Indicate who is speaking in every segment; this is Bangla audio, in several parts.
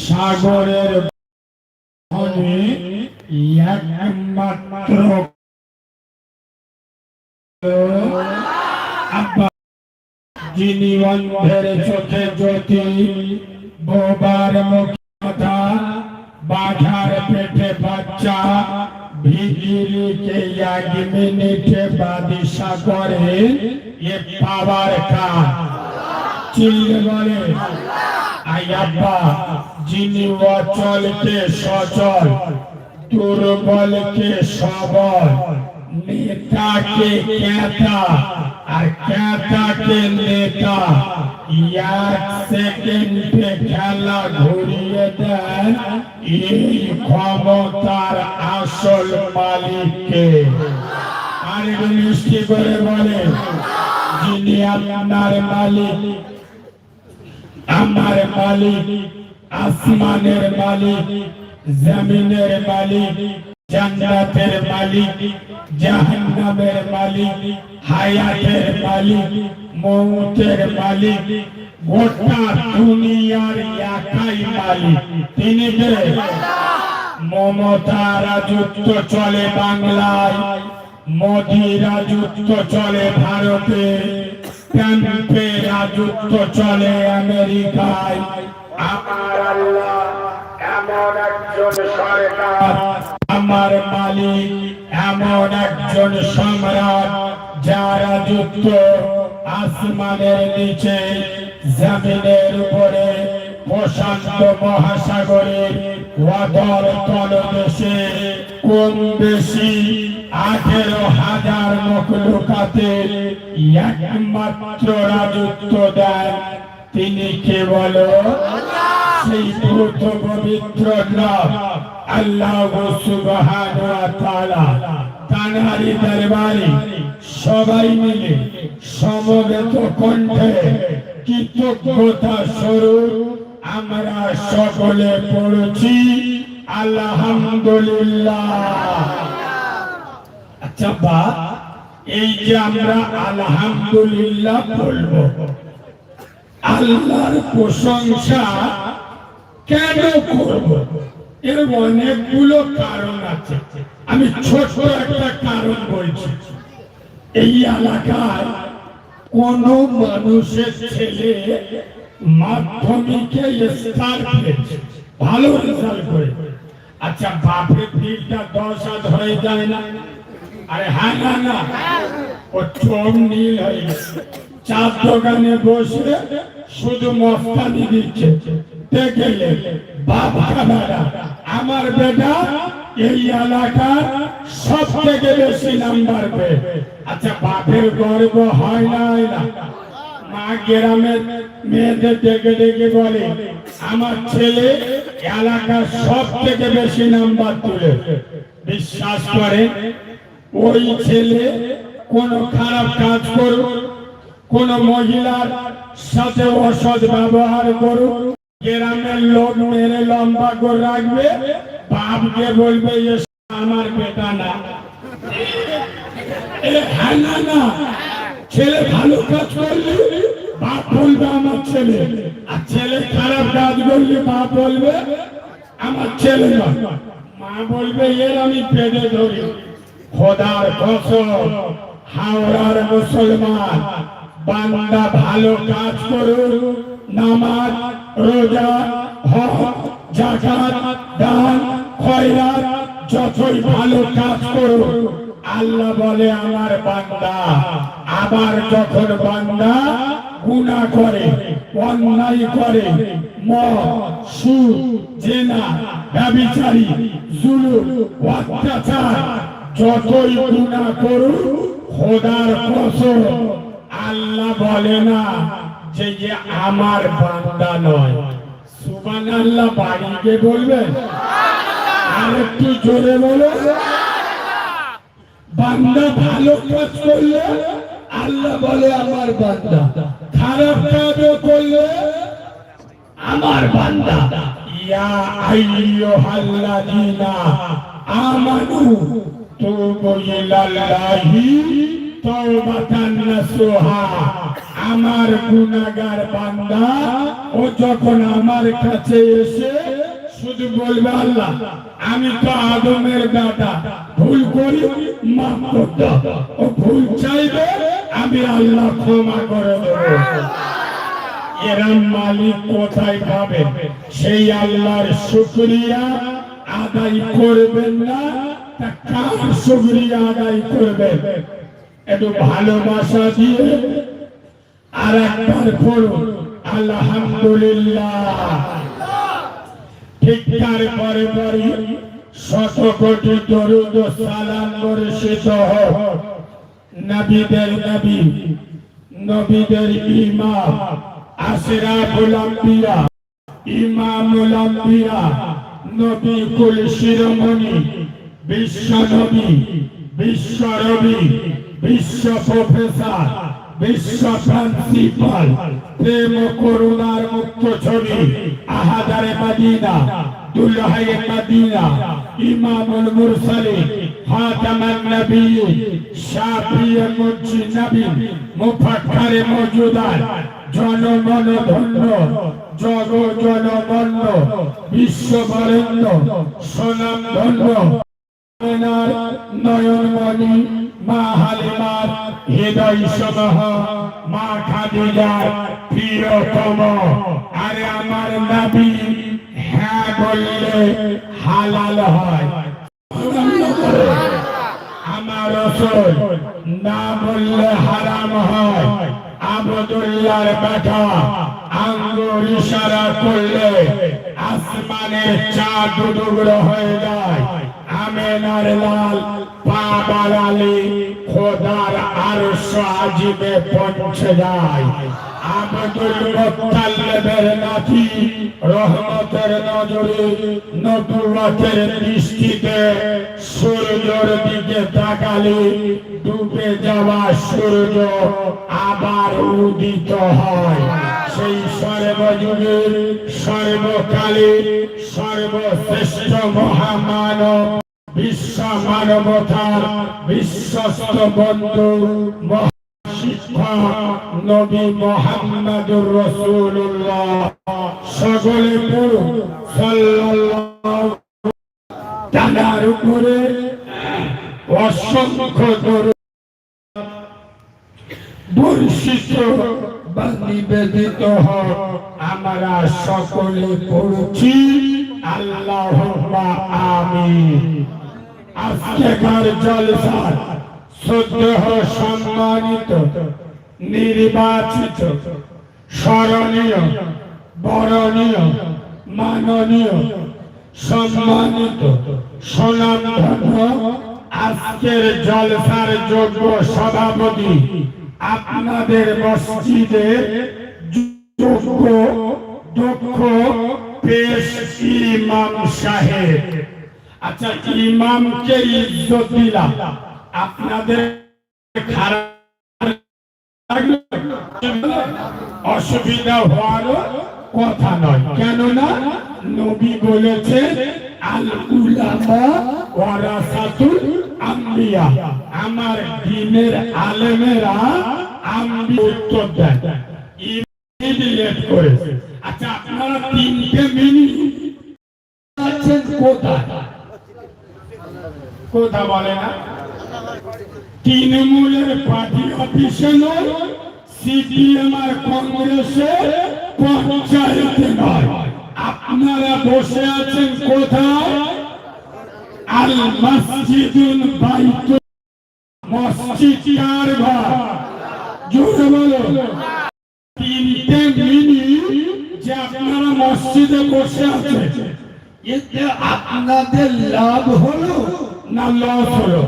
Speaker 1: সাগরের একমাত্র যিনি অন্ধের চোখে জ্যোতি, বোবার মুখে কথা, বাঘার পেটে বাচ্চা ভিগিরিকে এক মিনিটে বাদিশা করে এ পাওয়ার কাজ। চিল্লে বলে আব্বা যিনি অচলকে সচল, দুর্বলকে সবল, নেতাকে ক্যাতা আর ক্যাতাকে নেতা, এক সেকেন্ডে খেলা ঘুরিয়ে দেন এই ক্ষমতার আসল মালিককে। আর মিষ্টি করে বলে, যিনি আপনার মালিক আমার মালিক, আসমানের মালিক, জমিনের মালিক, জান্নাতের মালিক, জাহান্নামের মালিক, হায়াতের মালিক, মৌতের মালিক, গোটা দুনিয়ার একাই মালিক। তিনি কে? মমতা রাজত্ব চলে বাংলায়, মোদি রাজত্ব চলে ভারতে। ট্রাম্পে রাজত্ব চলে আমেরিকায়। আমার আল্লাহ এমন একজন সরকার। আমার মালিক এমন একজন সম্রাট যার রাজত্ব আসমানের নিচে জমিনের উপরে প্রশান্ত মহাসাগরের ওয়াদর তলদেশে কোন বেশি আঠেরো হাজার মখলুকাতের একমাত্র রাজত্ব দেন তিনি কে বলো? সেই ভূত পবিত্র আল্লাহ তানারি দরবারে সবাই মিলে সমবেত কণ্ঠে কৃতজ্ঞতা স্বরূপ আমরা সকলে পড়ছি, আলহামদুলিল্লাহ। আচ্ছা বা এই যে আমরা আলহামদুলিল্লাহ বলব, আল্লাহর প্রশংসা কেন করব? এর অনেকগুলো কারণ আছে। আমি ছোট একটা কারণ বলছি। এই এলাকায় কোন মানুষের ছেলে মাধ্যমিকে ভালো রেজাল্ট করে আচ্ছা বাপের দিকটা দশ হাত হয়ে যায় না। আরে হ্যাঁ না না ও চোখ নীল হয়ে গেছে। চার দোকানে বসে শুধু মস্তানি দিচ্ছে। দেখলে বেটা আমার বেটা এই এলাকার সব থেকে বেশি নাম্বার পেয়ে। আচ্ছা বাপের গর্ব হয় না হয় না? মা গ্রামের মেয়েদের ডেকে ডেকে বলে, আমার ছেলে এলাকার সব থেকে বেশি নাম্বার তুলে। বিশ্বাস করে ওই ছেলে কোন খারাপ কাজ করুক, কোন মহিলার সাথে অসৎ ব্যবহার করুক, গ্রামের লোক মেরে লম্বা করে রাখবে, বাপকে বলবে আমার বেটা না। না না। ছেলে ভালো কাজ করলে বাপ বলবে, আমার ছেলে। আর ছেলে খারাপ কাজ করলে বাপ বলবে, আমার ছেলে মা বলবে, এর আমি পেটে ধরি। খোদার ফসল, হাওড়ার মুসলমান, বান্দা ভালো কাজ করুক, নামাজ, রোজা হক জাকাত দান, খয়রাত, যতই ভালো কাজ করুক, আল্লাহ বলে আমার বান্দা, আবার যখন বান্দা গুনাহ করে, অন্যায় করে সুদ, জেনা ব্যভিচারী জুলুম, অত্যাচার যতই গুনাহ করুক, খোদার কসম, আল্লাহ বলে না যে যে আমার বান্দা নয়। সুবান আল্লাহ বাড়িকে বলবেন? আর একটু জোরে বলো বান্দা ভালো কাজ করলে, আল্লাহ বলে আমার বান্দা। খারাপ কাজ করলে, আমার বান্দা। ইয়া আইয়ুহাল্লাযীনা আমানু আমার গুনাগার বান্দা, ও যখন আমার কাছে এসে শুধু বলবে, আল্লাহ, আমি তো আদমের বেটা ভুল করি ও ভুল চাইবে, আমি আল্লাহ ক্ষমা করে দেবো। এরা মালিক কোথায় পাবে? সেই আল্লাহর শুক্রিয়া আদায় করবেন না। কার শুক্রিয়া আদায় করবেন একটু ভালোবাসা দিয়ে আর একবার করুন আলহামদুলিল্লাহ। ঠিক তারপরে পরে শত কোটি দরুদ সালাম বর্ষিত হোক। নবীদের নবী, নবীদের ইমাম আশরাফুল আম্বিয়া, ইমামুল আম্বিয়া, নবী কুল শিরোমণি বিশ্ব নবী বিশ্ব প্রফেসর, বিশ্ব প্রিন্সিপাল, প্রেম করুণার মুক্ত ছবি, আহাদারে মদিনা দুলহায়ে মদিনা, ইমামুল মুরসালিন খাতামান নবিয়্যিন শাফিয়ে মুজনবী মুফাক্কারে মওজুদাত জনমন ধন্য, জগ জনমন্য, বিশ্ব বরেণ্য, সোনাম ধন্য নয়নমণি, মা হালিমার হৃদয় সমহ, মা খাদিজার প্রিয়তম। আরে আমার নবী হ্যাঁ বললে হালাল হয়। আমার রসুল না বললে হারাম হয়। আবদুল্লাহর বেটা আঙ্গুর ইশারা করলে আসমানের চাঁদ টুকরো হয়ে যায়। আমেনার লাল পা বাড়ালে খোদার আরশ আজিবে পৌঁছে যায়। আবদুল মুত্তালিবের নাতি রহমতের নজরে নবুয়তের দৃষ্টিতে সূর্যের দিকে তাকালে ডুবে যাওয়া সূর্য আবার উদিত হয়। সেই সর্বযুগের সর্বকালে সর্বশ্রেষ্ঠ মহামানব বিশ্ব মানবতার বিশ্বস্ত বন্ধু নবী মোহাম্মদুর রাসূলুল্লাহ। সকলে পড়ুন। উপরে অসংখ্য দরুদ। বর্ষিত নিবেদিত আমরা সকলে পড়ছি। আল্লাহুম্মা আমিন। আজকেকার জলসার শ্রদ্ধেহ সম্মানিত, নির্বাচিত, স্মরণীয়, বরণীয়, মাননীয়, সম্মানিত সুনামধন্য আজকের জলসার যোগ্য সভাপতি আপনাদের মসজিদের আচ্ছা ইমামকে ইজ্জত দিলাম। আপনাদের অসুবিধা হওয়ার কথা নয়। কেননা নবী বলেছে আমার দিনের আলেমেরা আম্বি উত্তর করে। আচ্ছা আপনারা তিনটে মিনিট কোথায়? কথা বলে না। তৃণমূলের পার্টি অফিসে সিপিএম আর কংগ্রেসে পঞ্চায়েতে আপনারা বসে আছেন কোথায়? তিনটে আপনারা মসজিদে বসে আছেন, এতে আপনাদের লাভ হলো? না লস হলো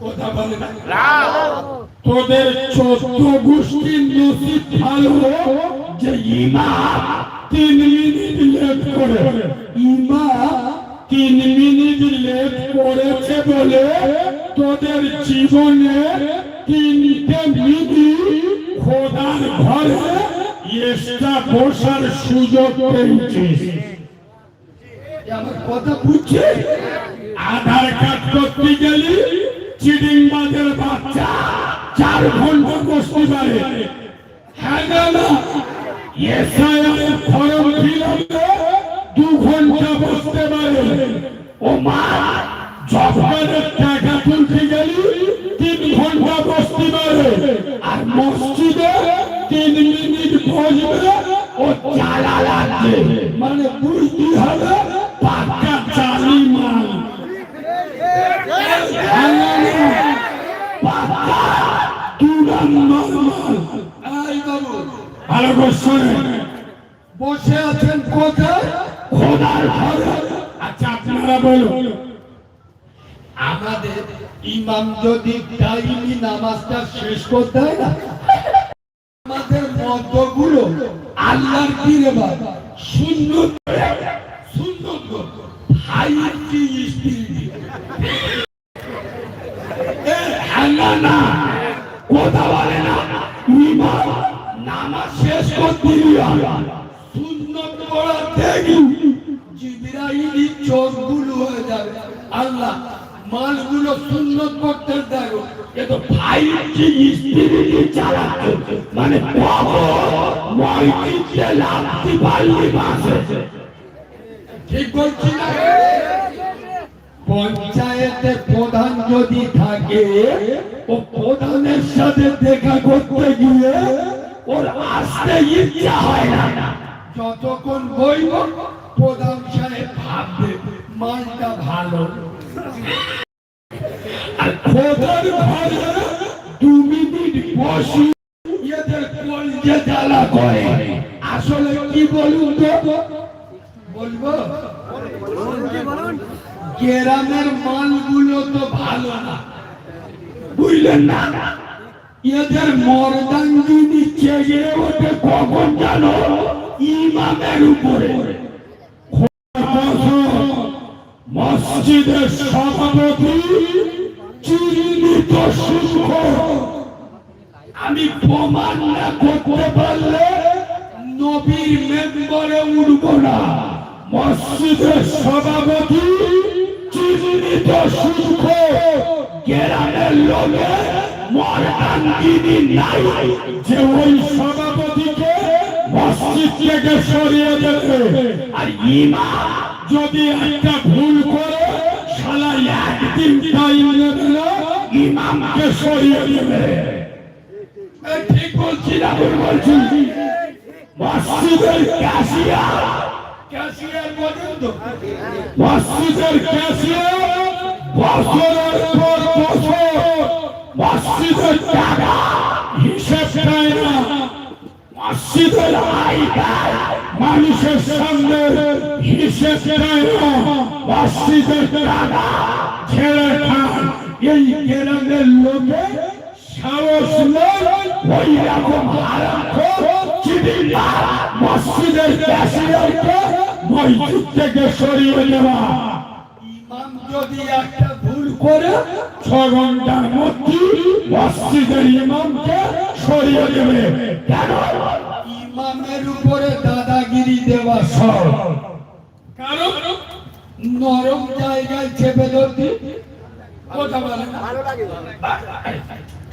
Speaker 1: কথা বলে না তোদের চোদ্দ গোষ্ঠীর নসিব ভালো যে ইমাম তিন মিনিট লেট করে। ইমাম তিন মিনিট লেট করেছে বলে তোদের জীবনে তিনটে মিনিট খোদার ঘরে এক্সট্রা বসার সুযোগ পেয়েছিস। আমার কথা বুঝছে আধার কার্ড করতে গেলি চিডিংবাজের বাচ্চা চার ঘণ্টা বসতে পারে। হ্যাঁ দু ঘণ্টা বসতে পারে। ও মা জফানের টাকা তুলতে গেলি তিন ঘণ্টা বসতে পারে। আর মসজিদে তিন মিনিট বসবে ও চালা লাগবে। মানে বুঝতে হবে পাক্কা চালি মাল পাক্কা দু নম্বর মাল
Speaker 2: এই বাবু বসে আছেন কোথায়?
Speaker 1: খোদার ঘরে। আচ্ছা আপনারা বলুন।
Speaker 2: আমাদের ইমাম যদি টাইমি নামাজটা শেষ করতে হয় না? আমাদের মতগুলো আল্লাহর কি রে বাবা শূন্য শূন্য হাই কি স্পিরিট
Speaker 1: শেষ
Speaker 2: সুন্নত পড়া দেখি। জিবরাইলি চোখগুলো হয়ে যাবে। আল্লাহ মালগুলো সুন্নত করতে দেখো
Speaker 1: কিন্তু স্ত্রী চালাচ্ছে মানে
Speaker 2: ঠিক বলছি না? পঞ্চায়েতে প্রধান যদি থাকে ও প্রধানের সাথে দেখা করতে গিয়ে
Speaker 1: ওর আসতে ইচ্ছা হয় না।
Speaker 2: যতক্ষণ বইব, প্রধান সাহেব ভাববে, মালটা ভালো।
Speaker 1: আর খোদার ঘরে দু মিনিট বসি,
Speaker 2: এদের
Speaker 1: যে জ্বালা করে। আসলে কি বলুন তো?
Speaker 2: বলব? গ্রামের মালগুলো তো ভালো না।
Speaker 1: বুঝলেন না?
Speaker 2: এদের মর্দাঙ্গি দিচ্ছে
Speaker 1: জেগে ওঠে কখন জানো ইমামের উপরে? মসজিদের সভাপতি চিহ্নিত সুখ আমি প্রমাণ না করতে পারলে নবীর মেম্বরে উঠব না। মসজিদের সভাপতি চিহ্নিত সুখ গ্রামের লোকে যে ওই সভাপতিকে মসজিদ থেকে সরিয়ে দেবে আর ইমাম যদি একটা ভুল করে সালা একদিন টাইম নেবে ইমামকে সরিয়ে দেবে ঠিক বলছি না ভুল বলছি মসজিদের ক্যাশিয়ার
Speaker 2: ক্যাশিয়ার বলেন তো
Speaker 1: মসজিদের ক্যাশিয়ার বছরের পর টাকা হিসেব দেয় না মসজিদের আইকার মানুষের সামনে হিসেব দেয় না মসজিদের টাকা ছেড়ে খান এই গ্রামের লোকে সাহস নেই ওই রকম মসজিদের ক্যাশিয়ারকে মসজিদ থেকে সরিয়ে দেওয়া
Speaker 2: ইমাম যদি একটা ভুল করে
Speaker 1: ছ ঘণ্টার মধ্যে মসজিদের ইমামকে সরিয়ে দেবে। কেন?
Speaker 2: ইমামের উপরে দাদাগিরি দেওয়া
Speaker 1: সর।
Speaker 2: কারণ নরম জায়গায় চেপে ধরতে কথা বলেন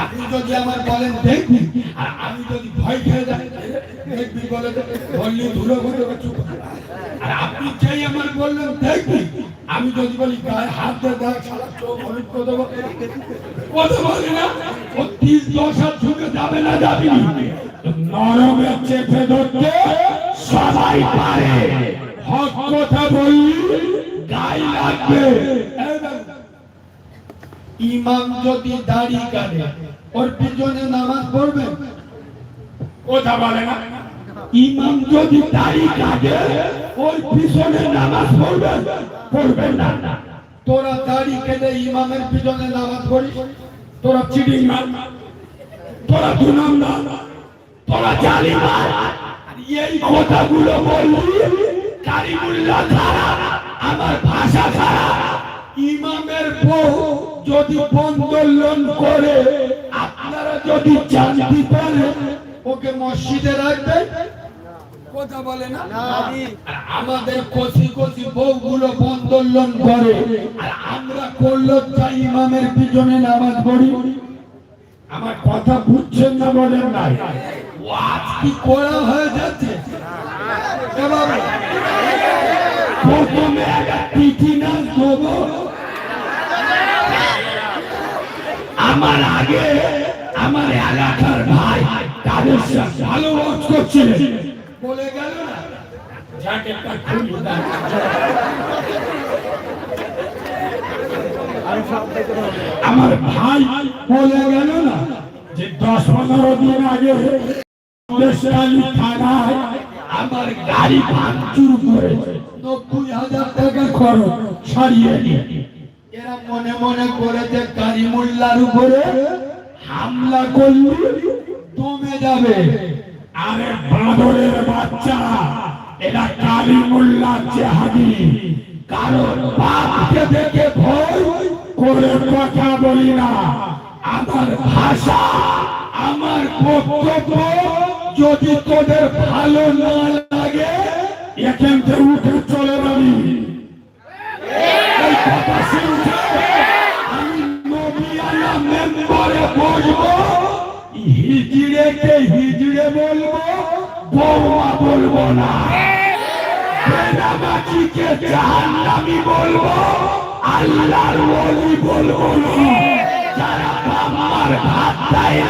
Speaker 2: আপনি যদি আমার বলেন, দেখবি? আর আমি যদি ভয় খেয়ে যাই, দেখবি? বলে বললি, ধুলো ঘুরে চুপ আর আপনি চাই আমার বললেন, দেখবি? আমি যদি বলি, গায়ে হাত দিয়ে দেখ সারা চোখ হলুদ করে দেবো। কথা বলে না? ও তিরিশ দশ হাত ঝুঁকে যাবে না, যাবি
Speaker 1: নরমে চেপে ধরতে সবাই পারে। হক কথা বললি, গায়ে লাগবে।
Speaker 2: ইমাম যদি দাড়ি কাটে ওর পিছনে নামাজ পড়বেন
Speaker 1: কথা বলে না। ইমাম যদি দাড়ি কাটে ওর পিছনে নামাজ পড়বে? পড়বে না। না
Speaker 2: তোরা দাড়ি কেটে ইমামের পিছনে নামাজ পড়িস?
Speaker 1: তোরা চিডিং মার। তোরা দু নাম্বার তোরা জালি মার। এই কথাগুলো বললি কারিমুল্লাহ খারাপ আমার ভাষা খারাপ।
Speaker 2: ইমামের বউ যদি বন্দোলন করে
Speaker 1: আপনারা যদি জানতে পারেন
Speaker 2: ওকে মসজিদে রাখবেন কথা বলে না? আমাদের কচি কচি বউগুলো বন্দোলন করে আর আমরা করল ইমামের পিছনে নামাজ পড়ি। আমার কথা বুঝছেন না বলেন নাই?
Speaker 1: ওয়াজ কি করা হয়ে যাচ্ছে?
Speaker 2: প্রথমে একটা পিঠি নাচ দেবো? আমার আগে আমার এলাকার ভাই তাদের ভালো ওয়াজ করছিলেন
Speaker 1: বলে গেল।
Speaker 2: আমার ভাই বলে গেল না যে দশ পনেরো দিন আগে আমার গাড়ি ভাঙচুর করে
Speaker 1: নব্বই হাজার টাকা
Speaker 2: খরচ ছাড়িয়ে নিয়ে
Speaker 1: এরা মনে মনে করেছে কারিমুল্লার উপরে
Speaker 2: হামলা করলি
Speaker 1: দমে যাবে।
Speaker 2: আরে বাঁদরের বাচ্চা, এরা কালী মোল্লা জেহাদি। কারণ বাপকে দেখে ভয় করে কথা বলি না। আমার ভাষা, আমার বক্তব্য যদি তোদের ভালো না লাগে, এখান থেকে উঠে চলে যাবি এই কথা শুনছে আমি নবিয়ানা মেম্বারে বসবো হিজড়েকে হিজড়ে বলব বৌমা বলব না। বেনামাজিকে জাহান্নামি বলব আল্লাহর ওলি বলব যারা বাবার ভাত দেয়